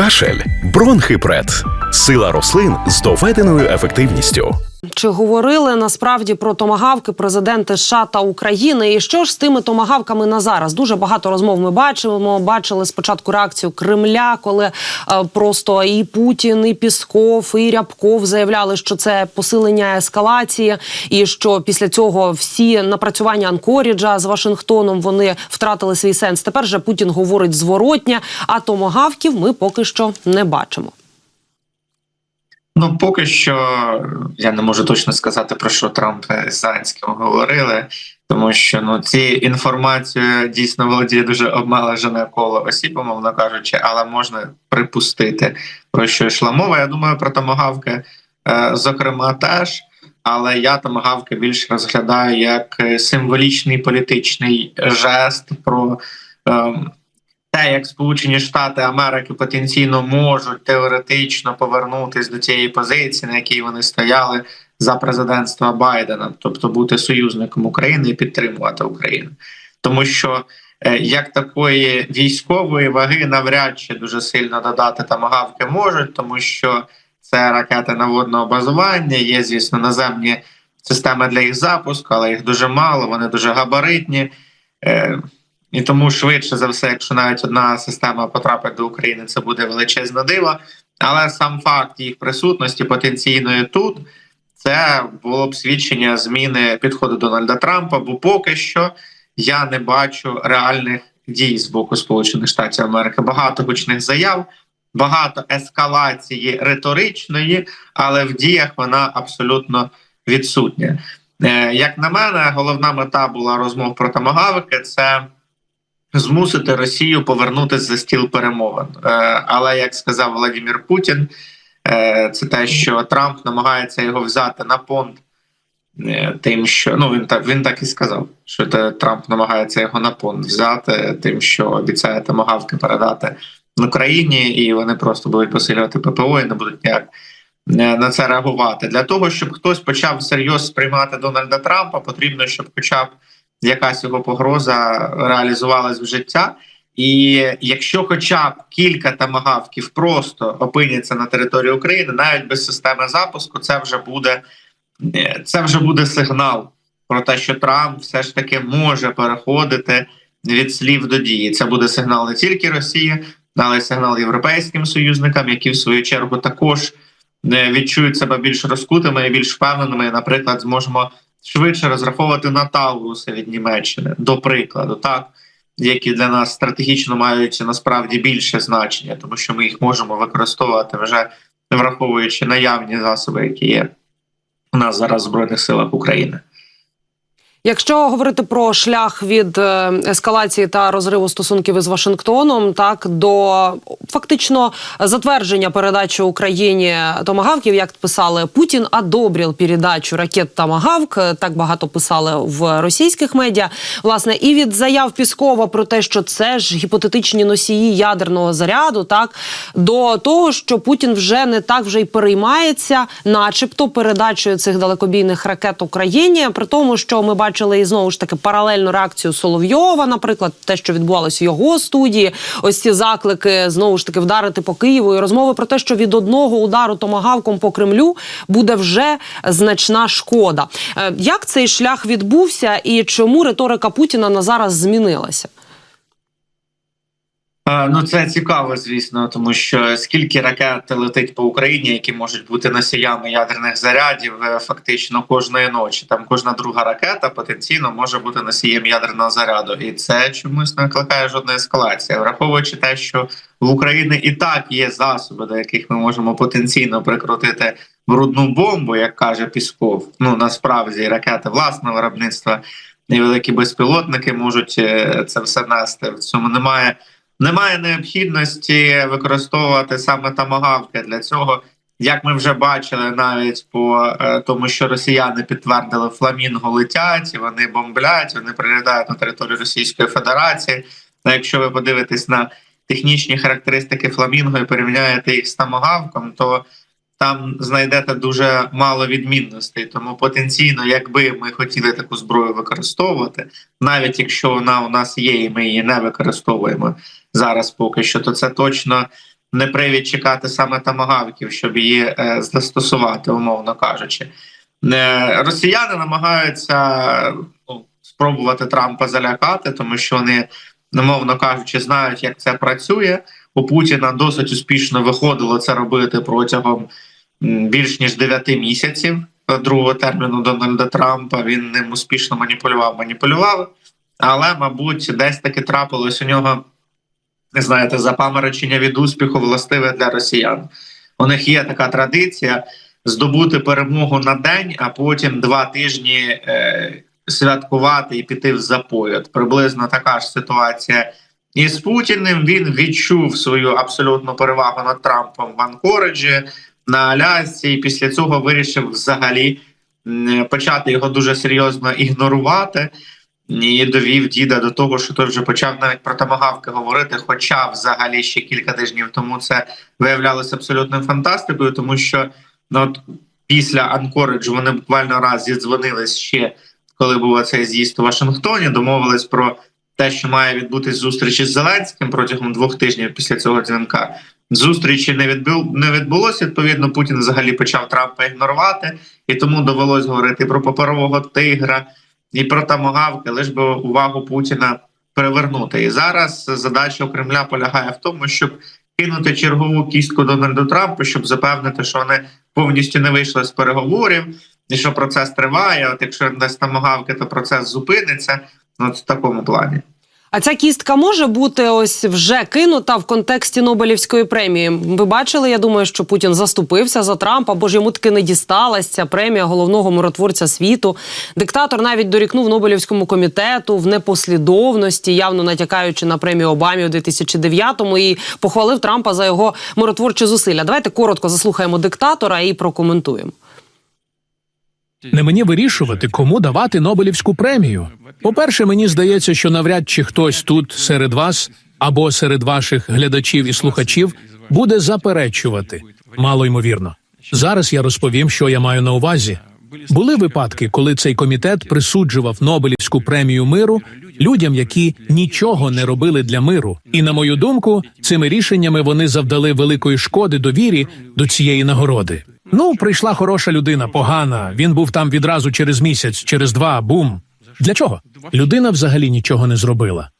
кашель, бронхипред, сила рослин з доведеною ефективністю. Чи говорили насправді про томагавки президенти США та України? І що ж з тими томагавками на зараз? Дуже багато розмов ми бачимо. Бачили спочатку реакцію Кремля, коли е, просто і Путін, і Пісков, і Рябков заявляли, що це посилення ескалації, і що після цього всі напрацювання Анкоріджа з Вашингтоном вони втратили свій сенс. Тепер же Путін говорить зворотня, а томагавків ми поки що не бачимо. Ну, поки що я не можу точно сказати про що Трамп з Зеленським говорили, тому що ну ці інформацією дійсно володіє дуже обмежене коло осіб, умовно кажучи, але можна припустити про що йшла мова. Я думаю, про томагавки, е, зокрема, теж. Але я томагавки більш розглядаю як символічний політичний жест про. ем, те, як Сполучені Штати Америки потенційно можуть теоретично повернутися до цієї позиції, на якій вони стояли за президентства Байдена, тобто бути союзником України і підтримувати Україну, тому що е, як такої військової ваги навряд чи дуже сильно додати тамагавки можуть, тому що це ракети наводного базування, є звісно наземні системи для їх запуску, але їх дуже мало, вони дуже габаритні. І тому швидше за все, якщо навіть одна система потрапить до України, це буде величезне диво. Але сам факт їх присутності потенційної тут це було б свідчення зміни підходу Дональда Трампа. Бо поки що я не бачу реальних дій з боку Сполучених Штатів Америки. Багато гучних заяв, багато ескалації риторичної, але в діях вона абсолютно відсутня. Е, Як на мене, головна мета була розмов про тамагавики. Це змусити Росію повернутися за стіл перемовин. Е, Але як сказав Владимир Путін, е, це те, що Трамп намагається його взяти на понт. е, Тим, що ну він так він так і сказав, що Трамп намагається його на понт взяти, тим, що обіцяє тамагавки передати Україні, і вони просто будуть посилювати ППО і не будуть ніяк на це реагувати. Для того щоб хтось почав всерйоз сприймати Дональда Трампа, потрібно, щоб хоча б якась його погроза реалізувалась в життя. І якщо хоча б кілька тамагавків просто опиняться на території України, навіть без системи запуску, це вже буде е, це вже буде сигнал про те, що Трамп все ж таки може переходити від слів до дії. Це буде сигнал не тільки Росії, але й сигнал європейським союзникам, які в свою чергу також е, відчують себе більш розкутими і більш впевненими. Наприклад, зможемо швидше розраховувати на Таурус від Німеччини, до прикладу, так які для нас стратегічно мають насправді більше значення, тому що ми їх можемо використовувати вже враховуючи наявні засоби, які є у нас зараз в збройних силах України. Якщо говорити про шлях від е, ескалації та розриву стосунків із Вашингтоном, так до фактично затвердження передачі Україні томагавків, як писали Путін, одобрив передачу ракет Томагавк. Так багато писали в російських медіа. Власне, і від заяв Піскова про те, що це ж гіпотетичні носії ядерного заряду, так до того, що Путін вже не так вже й переймається, начебто передачею цих далекобійних ракет Україні, при тому, що ми бачимо бачили і знову ж таки паралельну реакцію Соловйова, наприклад, те, що відбувалося в його студії. Ось ці заклики знову ж таки вдарити по Києву і розмови про те, що від одного удару томагавком по Кремлю буде вже значна шкода. Е, Як цей шлях відбувся, і чому риторика Путіна на зараз змінилася? Е, Ну, це цікаво, звісно, тому що скільки ракет летить по Україні, які можуть бути носіями ядерних зарядів, е, фактично кожної ночі. Там кожна друга ракета потенційно може бути носієм ядерного заряду, і це чомусь не викликає жодної ескалації, враховуючи те, що в Україні і так є засоби, до яких ми можемо потенційно прикрутити брудну бомбу, як каже Пісков. Ну насправді ракети власного виробництва і великі безпілотники можуть е, це все нести. В цьому немає. Немає необхідності використовувати саме тамагавки для цього, як ми вже бачили, навіть по е, тому, що росіяни підтвердили фламінго летять, вони бомблять, вони прилітають на територію Російської Федерації. А якщо ви подивитесь на технічні характеристики фламінго і порівняєте їх з тамагавком, то там знайдете дуже мало відмінностей. Тому потенційно, якби ми хотіли таку зброю використовувати, навіть якщо вона у нас є, і ми її не використовуємо зараз, поки що, то це точно не привід чекати саме тамагавків, щоб її е, застосувати, умовно кажучи. Е, Росіяни намагаються ну, спробувати Трампа залякати, тому що вони, умовно кажучи, знають, як це працює. У Путіна досить успішно виходило це робити протягом більш ніж 9 місяців е, другого терміну Дональда Трампа. Він ним успішно маніпулював, маніпулював. Але, мабуть, десь таки трапилось у нього, знаєте, запаморочення від успіху властиве для росіян. У них є така традиція здобути перемогу на день, а потім два тижні е, святкувати і піти в запой. От приблизно така ж ситуація. І з Путіним він відчув свою абсолютну перевагу над Трампом в Анкориджі на Алясці, і після цього вирішив взагалі почати його дуже серйозно ігнорувати. І довів діда до того, що той вже почав навіть про тамагавки говорити. Хоча взагалі ще кілька тижнів тому це виявлялося абсолютною фантастикою, тому що ну, от після Анкориджу вони буквально раз зідзвонились ще, коли був цей з'їзд у Вашингтоні, домовились про те, що має відбутись зустріч із Зеленським протягом двох тижнів після цього дзвінка. Зустрічі не відбул не відбулося. Відповідно, Путін взагалі почав Трампа ігнорувати, і тому довелось говорити про паперового тигра і про тамагавки, лиш би увагу Путіна перевернути. І зараз задача Кремля полягає в тому, щоб кинути чергову кістку Дональду Трампу, щоб запевнити, що вони повністю не вийшли з переговорів, і що процес триває. От якщо десь тамагавки, то процес зупиниться. Ну, от в такому плані. А ця кістка може бути ось вже кинута в контексті Нобелівської премії. Ви бачили, я думаю, що Путін заступився за Трампа, бо ж йому таки не дісталась ця премія головного миротворця світу. Диктатор навіть дорікнув Нобелівському комітету в непослідовності, явно натякаючи на премію Обамі у 2009-му, і похвалив Трампа за його миротворчі зусилля. Давайте коротко заслухаємо диктатора і прокоментуємо. Не мені вирішувати, кому давати Нобелівську премію. По-перше, мені здається, що навряд чи хтось тут серед вас або серед ваших глядачів і слухачів буде заперечувати. Мало ймовірно. Зараз я розповім, що я маю на увазі. Були випадки, коли цей комітет присуджував Нобелівську премію миру людям, які нічого не робили для миру. І на мою думку, цими рішеннями вони завдали великої шкоди довірі до цієї нагороди. Ну, прийшла хороша людина, погана. Він був там відразу через місяць, через два, бум. Для чого? Людина взагалі нічого не зробила.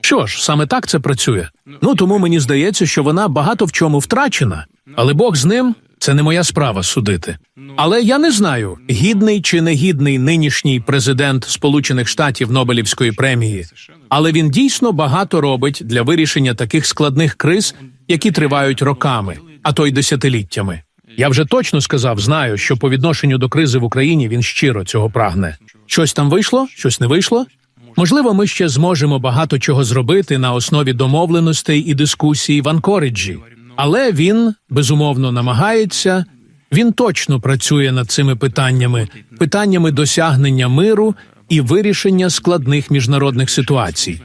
Що ж, саме так це працює. Ну тому мені здається, що вона багато в чому втрачена, але Бог з ним це не моя справа судити. Але я не знаю, гідний чи негідний нинішній президент Сполучених Штатів Нобелівської премії, але він дійсно багато робить для вирішення таких складних криз, які тривають роками, а то й десятиліттями. Я вже точно сказав, знаю, що по відношенню до кризи в Україні він щиро цього прагне. Щось там вийшло, щось не вийшло. Можливо, ми ще зможемо багато чого зробити на основі домовленостей і дискусій в Анкориджі, але він безумовно намагається. Він точно працює над цими питаннями, питаннями досягнення миру і вирішення складних міжнародних ситуацій.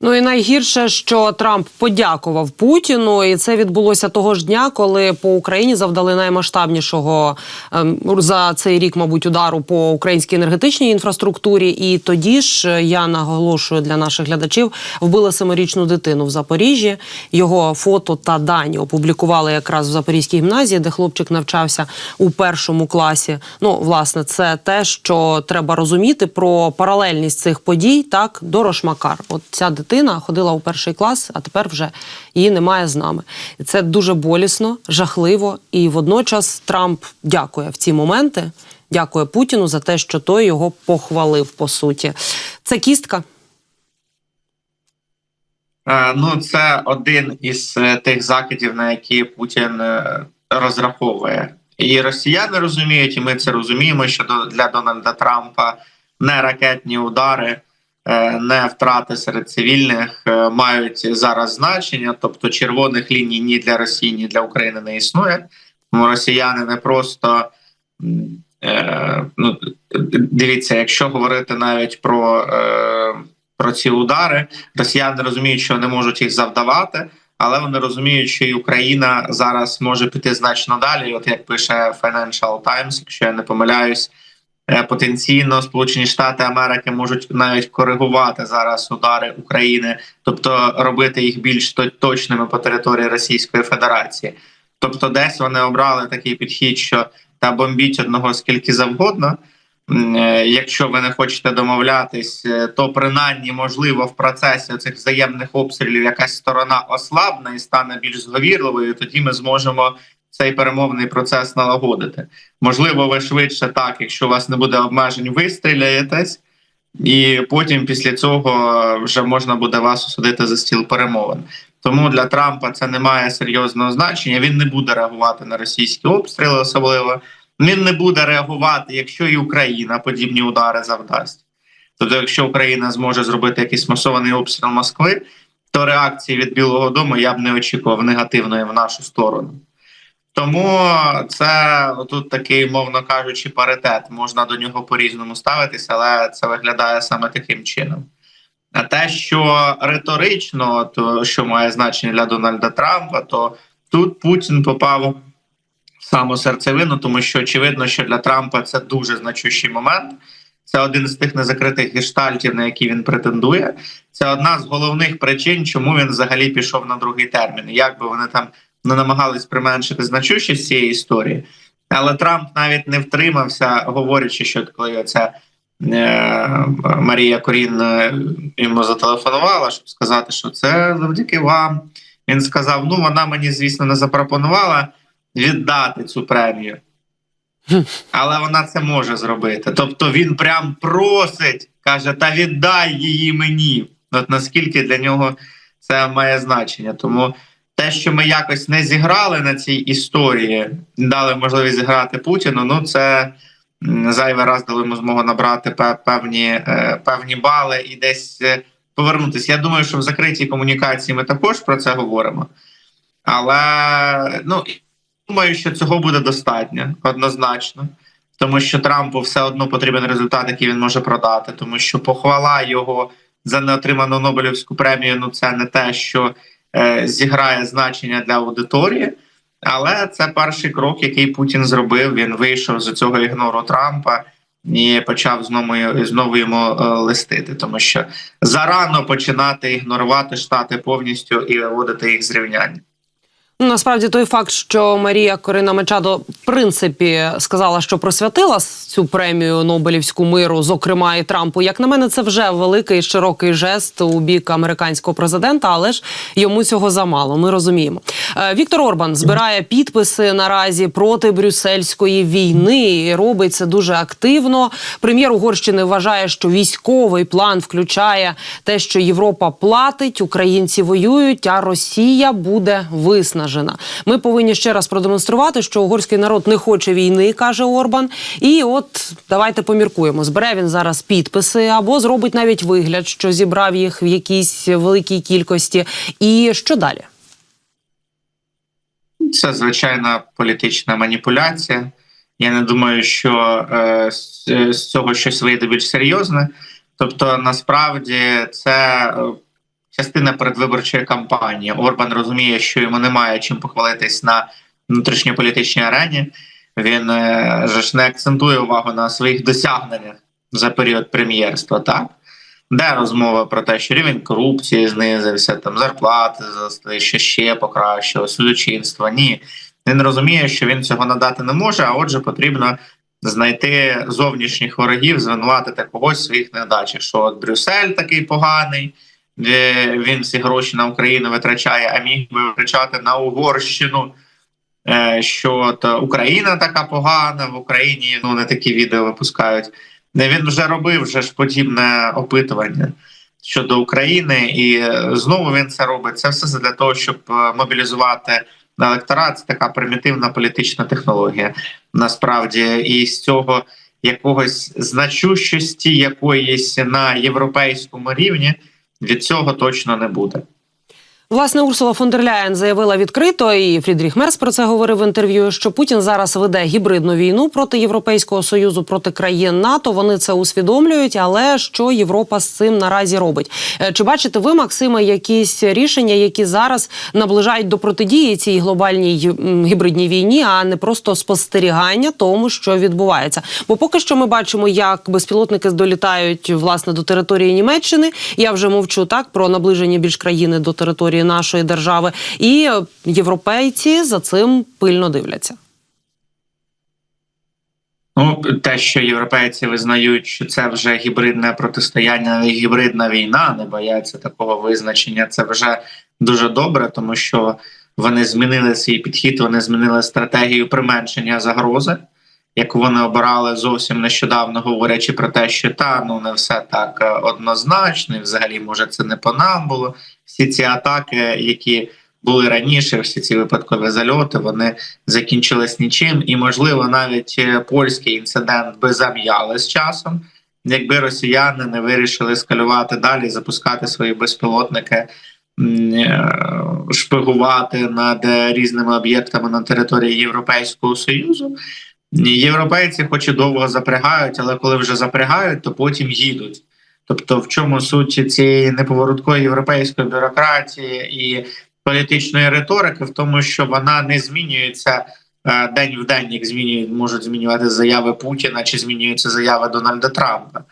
Ну і найгірше, що Трамп подякував Путіну, і це відбулося того ж дня, коли по Україні завдали наймасштабнішого ем, за цей рік, мабуть, удару по українській енергетичній інфраструктурі. І тоді ж е, я наголошую для наших глядачів, вбили семирічну дитину в Запоріжжі. Його фото та дані опублікували якраз в Запорізькій гімназії, де хлопчик навчався у першому класі. Ну, власне, це те, що треба розуміти про паралельність цих подій. Так, Дорош Макар. От ця дитина ходила у перший клас, а тепер вже її немає з нами. І це дуже болісно, жахливо. І водночас Трамп дякує в ці моменти. Дякує Путіну за те, що той його похвалив. По суті, це кістка. Е, Ну, це один із е, тих закидів, на які Путін е, розраховує. І росіяни розуміють, і ми це розуміємо, що для Дональда Трампа не ракетні удари, не втрати серед цивільних е, мають зараз значення. Тобто червоних ліній ні для Росії, ні для України не існує. Тому росіяни не просто е, ну, дивіться, якщо говорити навіть про, е, про ці удари, росіяни розуміють, що не можуть їх завдавати, але вони розуміють, що і Україна зараз може піти значно далі. От як пише Financial Times, якщо я не помиляюсь, е, потенційно Сполучені Штати Америки можуть навіть коригувати зараз удари України, тобто робити їх більш точними по території Російської Федерації. Тобто, десь вони обрали такий підхід, що та бомбіть одного скільки завгодно. Е, Якщо ви не хочете домовлятись, е, то принаймні можливо в процесі цих взаємних обстрілів якась сторона ослабне і стане більш зговірливою. Тоді ми зможемо цей перемовний процес налагодити. Можливо, ви швидше так, якщо у вас не буде обмежень, вистріляєтесь, і потім після цього вже можна буде вас осудити за стіл перемовин. Тому для Трампа це не має серйозного значення. Він не буде реагувати на російські обстріли, особливо. Він не буде реагувати, якщо і Україна подібні удари завдасть. Тобто, якщо Україна зможе зробити якийсь масований обстріл Москви, то реакції від Білого Дому я б не очікував негативної в нашу сторону. Тому це тут такий, мовно кажучи, паритет. Можна до нього по-різному ставитися, але це виглядає саме таким чином. А те, що риторично, то що має значення для Дональда Трампа, то тут Путін попав в саму серцевину, тому що очевидно, що для Трампа це дуже значущий момент. Це один з тих незакритих гештальтів, на які він претендує. Це одна з головних причин, чому він взагалі пішов на другий термін. Як би вони там не намагались применшити значущість цієї історії, але Трамп навіть не втримався, говорячи, що коли це е, Марія Корін е, йому зателефонувала, щоб сказати, що це завдяки вам. Він сказав: ну вона мені, звісно, не запропонувала віддати цю премію. Але вона це може зробити. Тобто він прям просить, каже: та віддай її мені. От наскільки для нього це має значення. Тому те, що ми якось не зіграли на цій історії, дали можливість зіграти Путіну, ну це зайвий раз дали йому змогу набрати певні, е, певні бали і десь е, повернутися. Я думаю, що в закритій комунікації ми також про це говоримо. Але ну думаю, що цього буде достатньо однозначно, тому що Трампу все одно потрібен результат, який він може продати, тому що похвала його за неотриману Нобелівську премію ну це не те, що зіграє значення для аудиторії. Але це перший крок, який Путін зробив. Він вийшов з цього ігнору Трампа і почав знову знову йому е, листити, тому що зарано починати ігнорувати штати повністю і виводити їх з рівняння. Насправді той факт, що Марія Корина Мачадо в принципі сказала, що присвятила цю премію Нобелівську миру, зокрема і Трампу. Як на мене, це вже великий широкий жест у бік американського президента, але ж йому цього замало. Ми розуміємо. Е, Віктор Орбан збирає підписи наразі проти брюссельської війни і робить це дуже активно. Прем'єр Угорщини вважає, що військовий план включає те, що Європа платить, українці воюють, а Росія буде виснажена. Ми повинні ще раз продемонструвати, що угорський народ не хоче війни, каже Орбан. І от давайте поміркуємо. Збере він зараз підписи або зробить навіть вигляд, що зібрав їх в якійсь великій кількості. І що далі? Це звичайна політична маніпуляція. Я не думаю, що е, з, з цього щось вийде більш серйозне. Тобто, насправді, це е, частина передвиборчої кампанії. Орбан розуміє, що йому немає чим похвалитись на внутрішньополітичній арені. Він е, же ж не акцентує увагу на своїх досягненнях за період прем'єрства. Так де розмова про те, що рівень корупції знизився, там зарплати зросли, що ще покращило, судочинство. Ні, він розуміє, що він цього надати не може, а отже, потрібно знайти зовнішніх ворогів, звинуватити когось в своїх невдачах. Що от Брюссель такий поганий, він всі гроші на Україну витрачає, а міг би витрачати на Угорщину. Е, Що от Україна така погана, в Україні ну не такі відео випускають. Він вже робив вже ж подібне опитування щодо України, і знову він це робить. Це все для того, щоб е, мобілізувати електорат. Це така примітивна політична технологія. Насправді, і з цього якогось значущості якоїсь на європейському рівні від цього точно не буде. Власне, Урсула фон дер Ляєн заявила відкрито, і Фрідріх Мерс про це говорив в інтерв'ю. Що Путін зараз веде гібридну війну проти Європейського союзу, проти країн НАТО. Вони це усвідомлюють, але що Європа з цим наразі робить? Е, Чи бачите ви, Максиме, якісь рішення, які зараз наближають до протидії цій глобальній гібридній війні, а не просто спостерігання тому, що відбувається? Бо поки що ми бачимо, як безпілотники долітають власне до території Німеччини. Я вже мовчу так про наближення більш країни до території нашої держави, і європейці за цим пильно дивляться. Ну, те, що європейці визнають, що це вже гібридне протистояння, не гібридна війна, не бояться такого визначення. Це вже дуже добре, тому що вони змінили свій підхід, вони змінили стратегію применшення загрози, яку вони обирали зовсім нещодавно, говорячи про те, що та ну не все так е, однозначно, і взагалі, може, це не по нам було. Всі ці атаки, які були раніше, всі ці випадкові зальоти, вони закінчились нічим, і можливо навіть е, польський інцидент би зам'яли з часом, якби росіяни не вирішили ескалювати далі, запускати свої безпілотники, е, шпигувати над різними об'єктами на території Європейського союзу. Європейці, хоч і довго запрягають, але коли вже запрягають, то потім їдуть. Тобто, в чому суть цієї неповороткої європейської бюрократії і політичної риторики, в тому, що вона не змінюється е, день в день, як змінюють, можуть змінювати заяви Путіна чи змінюються заяви Дональда Трампа.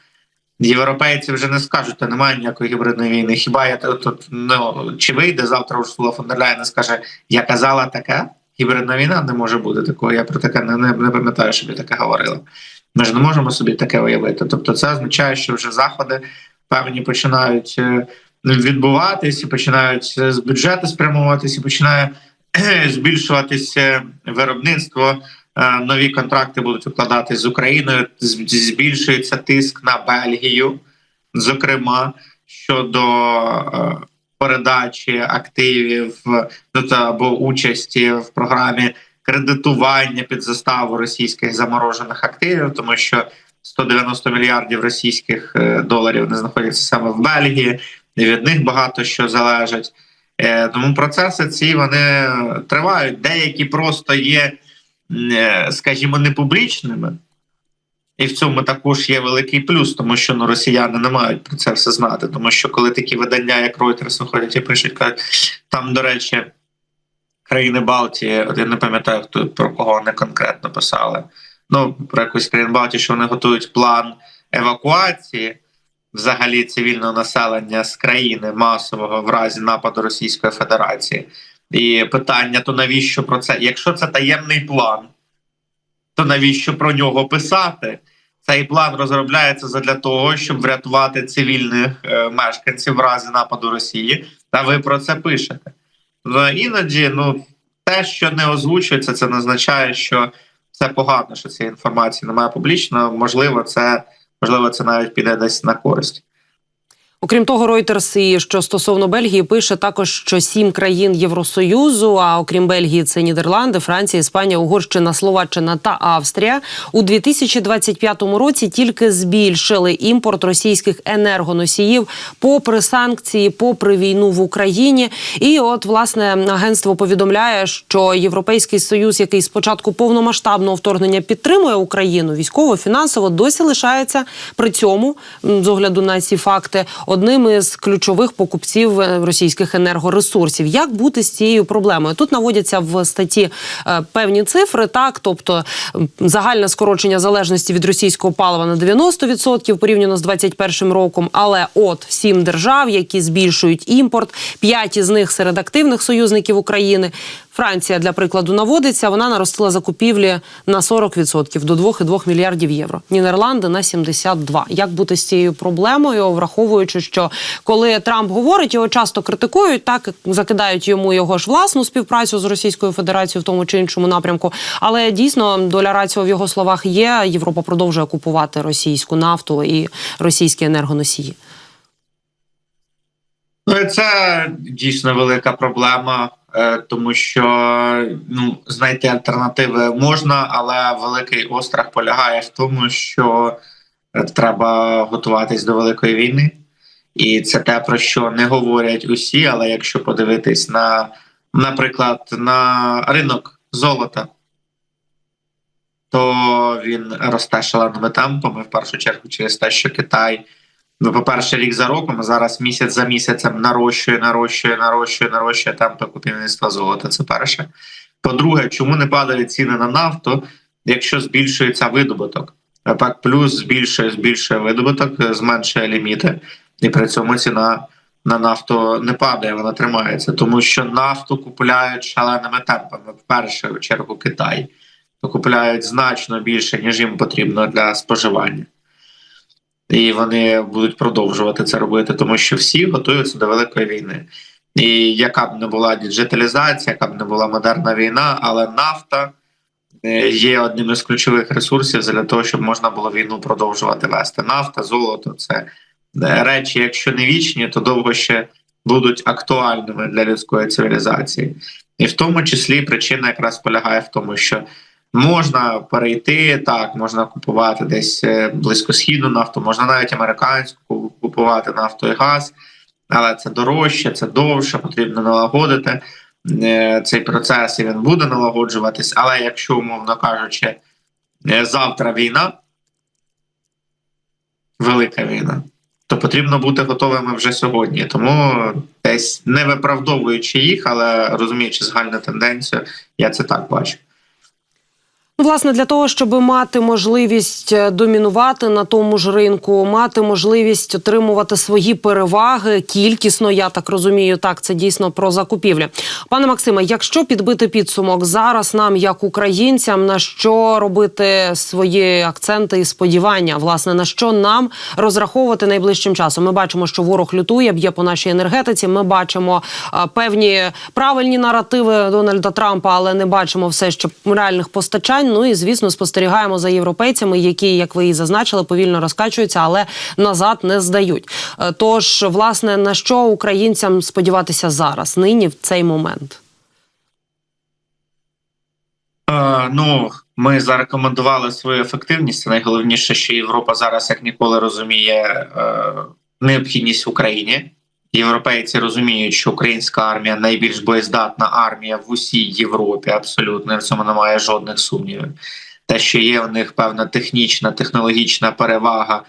Європейці вже не скажуть, що немає ніякої гібридної війни. Хіба я тут ну чи вийде завтра Урсула фон дер скаже, я казала таке? Гібридна війна не може бути такого. Я про таке не, не, пам'ятаю, щоб я таке говорила. Ми ж не можемо собі таке уявити. Тобто, це означає, що вже заходи певні починають е, відбуватися, починають е, з бюджету спрямовуватися, починає е, збільшуватися виробництво. Нові контракти будуть укладатись з Україною. Збільшується тиск на Бельгію, зокрема щодо передачі активів ну, та або участі в програмі кредитування під заставу російських заморожених активів, тому що 190 мільярдів російських е, доларів не знаходяться саме в Бельгії, і від них багато що залежить. Е, Тому процеси ці вони тривають. Деякі просто є, е, скажімо, не публічними. І в цьому також є великий плюс, тому що ну, росіяни не мають про це все знати. Тому що коли такі видання, як Reuters, виходять і пишуть, кажуть, там, до речі, країни Балтії, от я не пам'ятаю, хто про кого вони конкретно писали. Ну, про якусь країну Балтії, що вони готують план евакуації взагалі цивільного населення з країни масового в разі нападу Російської Федерації. І питання: то навіщо про це? Якщо це таємний план, то навіщо про нього писати? Цей план розробляється для того, щоб врятувати цивільних е, мешканців в разі нападу Росії. Та ви про це пишете. Ну, іноді, ну те, що не озвучується, це не означає, що це погано, що цієї інформації немає публічно. Можливо, це можливо, це навіть піде десь на користь. Окрім того, Reuters і що стосовно Бельгії пише також, що сім країн Євросоюзу, а окрім Бельгії, це Нідерланди, Франція, Іспанія, Угорщина, Словаччина та Австрія у 2025 році тільки збільшили імпорт російських енергоносіїв попри санкції, попри війну в Україні. І от власне агентство повідомляє, що Європейський союз, який спочатку повномасштабного вторгнення підтримує Україну військово, фінансово, досі лишається при цьому з огляду на ці факти одним із ключових покупців е, російських енергоресурсів. Як бути з цією проблемою? Тут наводяться в статті е, певні цифри, так тобто загальне скорочення залежності від російського палива на 90% порівняно з 21 роком. Але от сім держав, які збільшують імпорт, п'ять із них серед активних союзників України. Франція для прикладу наводиться. Вона наростила закупівлі на 40% до 2,2 мільярдів євро. Нідерланди на 72%. Як бути з цією проблемою, враховуючи, що коли Трамп говорить, його часто критикують, так закидають йому його ж власну співпрацю з Російською Федерацією в тому чи іншому напрямку. Але дійсно доля раціо в його словах є. Європа продовжує купувати російську нафту і російські енергоносії. Ну це дійсно велика проблема, тому що ну знайти альтернативи можна, але великий острах полягає в тому, що е, треба готуватись до великої війни. І це те, про що не говорять усі. Але якщо подивитись на, наприклад, на ринок золота, то він росте темпами в першу чергу через те, що Китай. Ну, по-перше, рік за роком, зараз місяць за місяцем нарощує, нарощує, нарощує, нарощує темпи купівництва золота. Це перше. По-друге, чому не падають ціни на нафту, якщо збільшується видобуток? ОПЕК плюс збільшує, збільшує видобуток, зменшує ліміти, і при цьому ціна на нафту не падає, вона тримається, тому що нафту купують шаленими темпами. В першу чергу Китай то купують значно більше, ніж їм потрібно для споживання. І вони будуть продовжувати це робити, тому що всі готуються до великої війни. І яка б не була діджиталізація, яка б не була модерна війна, але нафта е, є одним із ключових ресурсів для того, щоб можна було війну продовжувати вести. Нафта, золото це е, речі, якщо не вічні, то довго ще будуть актуальними для людської цивілізації. І в тому числі причина якраз полягає в тому, що можна перейти так, можна купувати десь е, близькосхідну нафту, можна навіть американську купувати нафту і газ, але це дорожче, це довше, потрібно налагодити е, цей процес, і він буде налагоджуватись. Але якщо, умовно кажучи, е, завтра війна, велика війна, то потрібно бути готовими вже сьогодні. Тому десь не виправдовуючи їх, але розуміючи загальну тенденцію, я це так бачу. Власне, для того, щоб мати можливість е, домінувати на тому ж ринку, мати можливість отримувати свої переваги кількісно, я так розумію, так це дійсно про закупівлі. Пане Максиме, якщо підбити підсумок зараз нам, як українцям, на що робити свої акценти і сподівання, власне, на що нам розраховувати найближчим часом? Ми бачимо, що ворог лютує, б'є по нашій енергетиці. Ми бачимо а, певні правильні наративи Дональда Трампа, але не бачимо все ще реальних постачань. Ну і звісно, спостерігаємо за європейцями, які, як ви і зазначили, повільно розкачуються, але назад не здають. Е, Тож, власне, на що українцям сподіватися зараз, нині в цей момент? Е, ну, ми зарекомендували свою ефективність. Найголовніше, що Європа зараз як ніколи розуміє е, необхідність в Україні. Європейці розуміють, що українська армія найбільш боєздатна армія в усій Європі. Абсолютно в цьому немає жодних сумнівів. Те, що є в них певна технічна, технологічна перевага,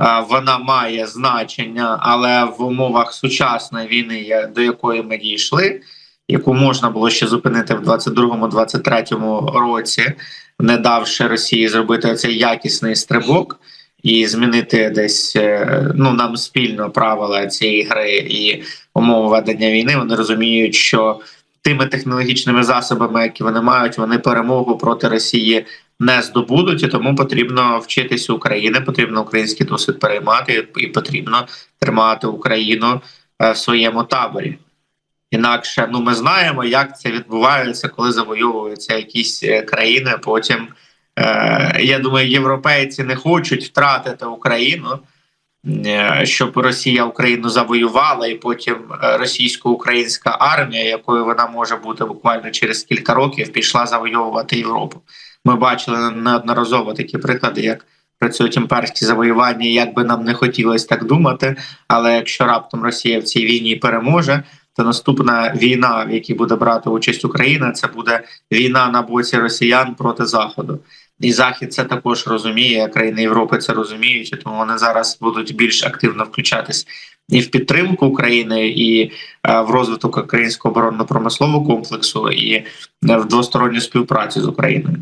е, вона має значення, але в умовах сучасної війни, до якої ми дійшли, яку можна було ще зупинити в 22-23 році, не давши Росії зробити цей якісний стрибок і змінити десь е, ну нам спільно правила цієї гри і умови ведення війни. Вони розуміють, що тими технологічними засобами, які вони мають, вони перемогу проти Росії не здобудуть, і тому потрібно вчитися України, потрібно український досвід переймати, і потрібно тримати Україну е, в своєму таборі. Інакше ну ми знаємо, як це відбувається, коли завойовуються якісь е, країни. Потім я думаю, європейці не хочуть втратити Україну, е, щоб Росія Україну завоювала, і потім е, російсько-українська армія, якою вона може бути буквально через кілька років, пішла завойовувати Європу. Ми бачили неодноразово такі приклади, як працюють імперські завоювання. Як би нам не хотілося так думати, але якщо раптом Росія в цій війні переможе, то наступна війна, в якій буде брати участь Україна, це буде війна на боці росіян проти заходу. І захід це також розуміє. Країни Європи це розуміють, і тому вони зараз будуть більш активно включатись і в підтримку України, і е, в розвиток українського оборонно-промислового комплексу, і е, в двосторонню співпрацю з Україною.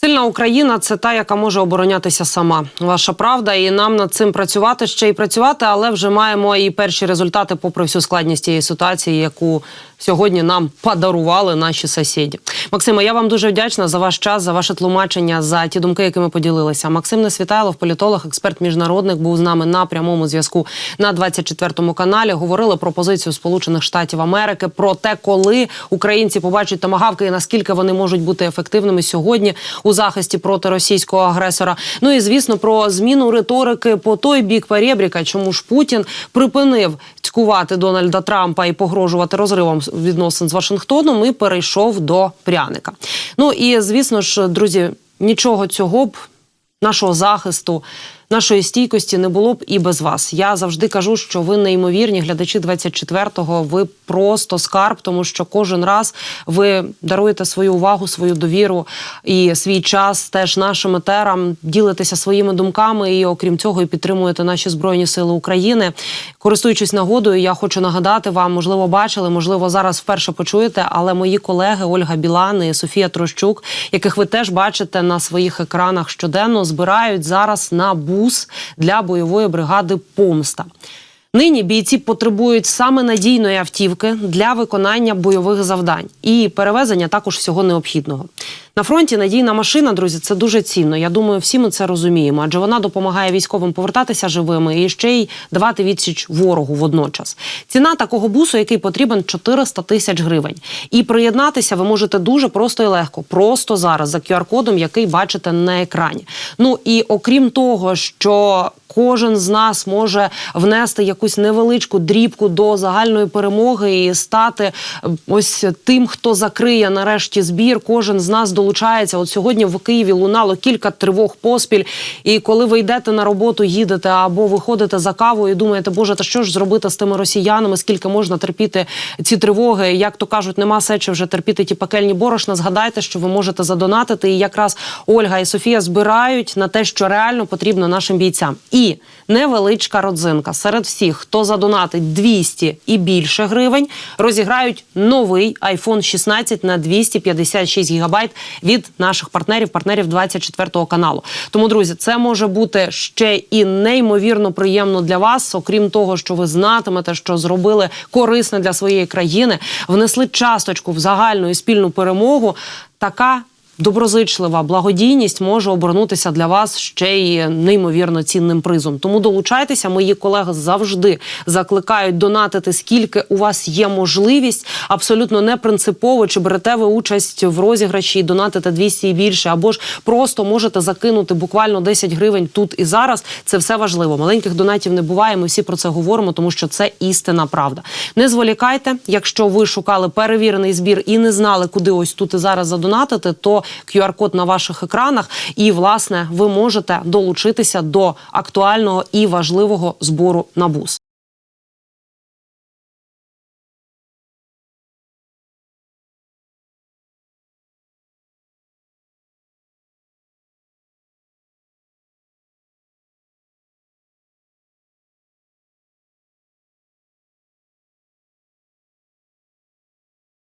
Сильна Україна це та, яка може оборонятися сама. Ваша правда, і нам над цим працювати ще й працювати, але вже маємо і перші результати, попри всю складність цієї ситуації, яку сьогодні нам подарували наші сусіди. Максиме, я вам дуже вдячна за ваш час, за ваше тлумачення, за ті думки, якими поділилися. Максим Несвітайлов, політолог, експерт міжнародник, був з нами на прямому зв'язку на 24 каналі. Говорили про позицію Сполучених Штатів Америки, про те, коли українці побачать томагавки і наскільки вони можуть бути ефективними сьогодні у захисті проти російського агресора. Ну і звісно про зміну риторики по той бік перебріка, чому ж Путін припинив цькувати Дональда Трампа і погрожувати розривом відносин з Вашингтоном і перейшов до пряника. Ну і звісно ж, друзі, нічого цього б нашого захисту нашої стійкості не було б і без вас. Я завжди кажу, що ви неймовірні глядачі 24-го, Ви просто скарб, тому що кожен раз ви даруєте свою увагу, свою довіру і свій час теж нашим етерам, ділитеся своїми думками і, окрім цього, і підтримуєте наші збройні сили України. Користуючись нагодою, я хочу нагадати вам, можливо, бачили, можливо, зараз вперше почуєте, але мої колеги Ольга Білан і Софія Трощук, яких ви теж бачите на своїх екранах щоденно, збирають зараз на бус для бойової бригади Помста. Нині бійці потребують саме надійної автівки для виконання бойових завдань і перевезення також всього необхідного. На фронті надійна машина, друзі, це дуже цінно. Я думаю, всі ми це розуміємо, адже вона допомагає військовим повертатися живими і ще й давати відсіч ворогу водночас. Ціна такого бусу, який потрібен 400 тисяч гривень. І приєднатися ви можете дуже просто і легко, просто зараз за QR-кодом, який бачите на екрані. Ну і окрім того, що кожен з нас може внести якусь невеличку дрібку до загальної перемоги і стати е, ось тим, хто закриє нарешті збір. Кожен з нас долучається. От сьогодні в Києві лунало кілька тривог поспіль. І коли ви йдете на роботу, їдете або виходите за кавою і думаєте, боже, та що ж зробити з тими росіянами? Скільки можна терпіти ці тривоги? Як то кажуть, нема сечі вже терпіти ті пекельні борошна. Згадайте, що ви можете задонатити. І якраз Ольга і Софія збирають на те, що реально потрібно нашим бійцям. І невеличка родзинка серед всіх, хто задонатить 200 і більше гривень, розіграють новий iPhone 16 на 256 гігабайт від наших партнерів, партнерів 24 каналу. Тому, друзі, це може бути ще і неймовірно приємно для вас, окрім того, що ви знатимете, що зробили корисне для своєї країни, внесли часточку в загальну і спільну перемогу. Така доброзичлива благодійність може обернутися для вас ще й неймовірно цінним призом. Тому долучайтеся. Мої колеги завжди закликають донатити скільки у вас є можливість. Абсолютно не принципово, чи берете ви участь в розіграші і донатите 200 і більше, або ж просто можете закинути буквально 10 гривень тут і зараз. Це все важливо. Маленьких донатів не буває. Ми всі про це говоримо, тому що це істина правда. Не зволікайте. Якщо ви шукали перевірений збір і не знали, куди ось тут і зараз задонатити, то QR-код на ваших екранах, і власне ви можете долучитися до актуального і важливого збору на бус.